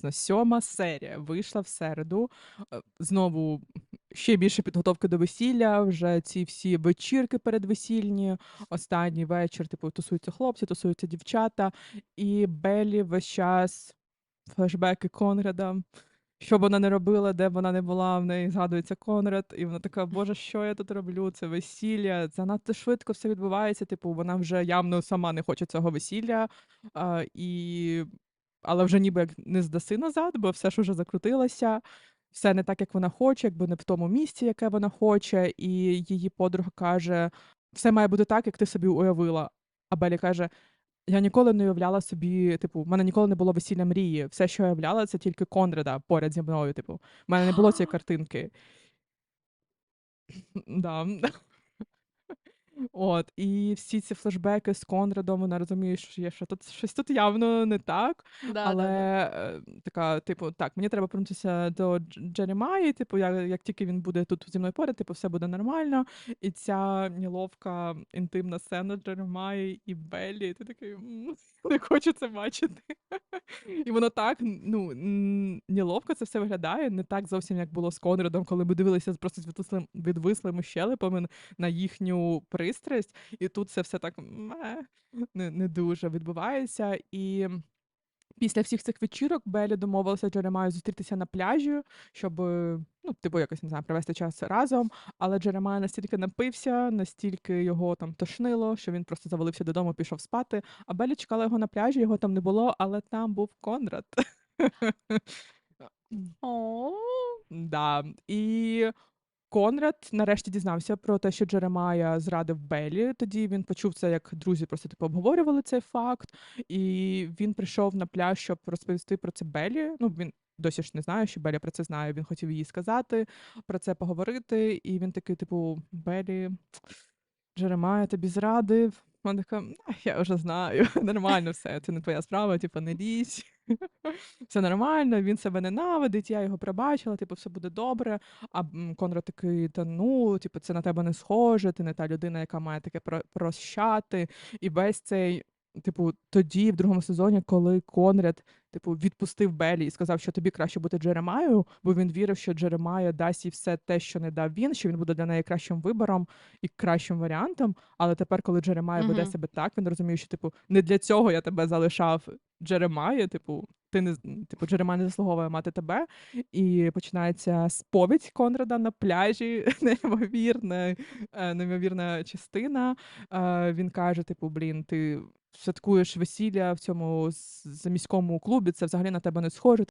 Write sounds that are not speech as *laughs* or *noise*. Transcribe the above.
дійсно сьома серія вийшла в середу. Е, Знову ще більше підготовки до весілля. Вже ці всі вечірки передвесільні. Останній вечір, типу, тусуються хлопці, тусуються дівчата, і Беллі весь час флешбеки Конрада. Що б вона не робила, де б вона не була, в неї згадується Конрад, і вона така, Боже, що я тут роблю? Це весілля. Занадто швидко все відбувається. Типу, вона вже явно сама не хоче цього весілля, а, і... але вже ніби як не здаси назад, бо все ж уже закрутилося. Все не так, як вона хоче, якби не в тому місці, яке вона хоче, і її подруга каже: все має бути так, як ти собі уявила. А Белі каже: я ніколи не уявляла собі, типу, в мене ніколи не було весілля мрії. Все, що я уявляла, це тільки Конрада поряд зі мною. Типу, в мене не було цієї *gasps* картинки. Да. От, і всі ці флешбеки з Конрадом, вона розуміє, що є що тут щось тут явно не так. Да, Але да, да. е, така, типу, так, мені треба повернутися до Джеремаї, типу, я, як тільки він буде тут зі мною поряд, типу, все буде нормально. І ця неловка інтимна сцена Джеремаї і Беллі, ти такий *laughs* не хочу це бачити. *laughs* І воно так, ну, неловко це все виглядає, не так зовсім, як було з Конрадом, коли ми дивилися просто з відвислими щелепами на їхню пристрасть, і тут це все так не, не дуже відбувається. І після всіх цих вечірок Белі домовилася з Джеремаю зустрітися на пляжі, щоб е, ну, типу, якось не знаю, провести час разом. Але Джеремай настільки напився, настільки його там тошнило, що він просто завалився додому, пішов спати. А Белі чекала його на пляжі, його там не було, але там був Конрад. *laughs* Да. І Конрад нарешті дізнався про те, що Джеремая зрадив Беллі. Тоді він почув це, як друзі просто типу обговорювали цей факт, і він прийшов на пляж, щоб розповісти про це Беллі. Ну, він досі ж не знає, що Беллі про це знає. Він хотів їй сказати, про це поговорити. І він такий, типу, Беллі, Джеремая тобі зрадив. Вона така, я вже знаю, *laughs* нормально все, це не твоя справа, типу, не лізь. Все нормально, він себе ненавидить, я його пробачила, типу, все буде добре. А м, Конрад такий, та ну, типу, це на тебе не схоже, ти не та людина, яка має таке про- прощати. І весь цей, типу, тоді, в другому сезоні, коли Конрад, типу, відпустив Белі і сказав, що тобі краще бути Джеремаю, бо він вірив, що Джеремая дасть їй все те, що не дав він, що він буде для неї кращим вибором і кращим варіантом. Але тепер, коли Джеремая веде себе так, він розуміє, що типу не для цього я тебе залишав Джеремая, типу, ти не типу, Джеремай не заслуговує мати тебе. І починається сповідь Конрада на пляжі, *laughs* неймовірна, е, неймовірна частина. Е, Він каже: типу, блін, ти святкуєш весілля в цьому заміському клубі, це взагалі на тебе не схоже.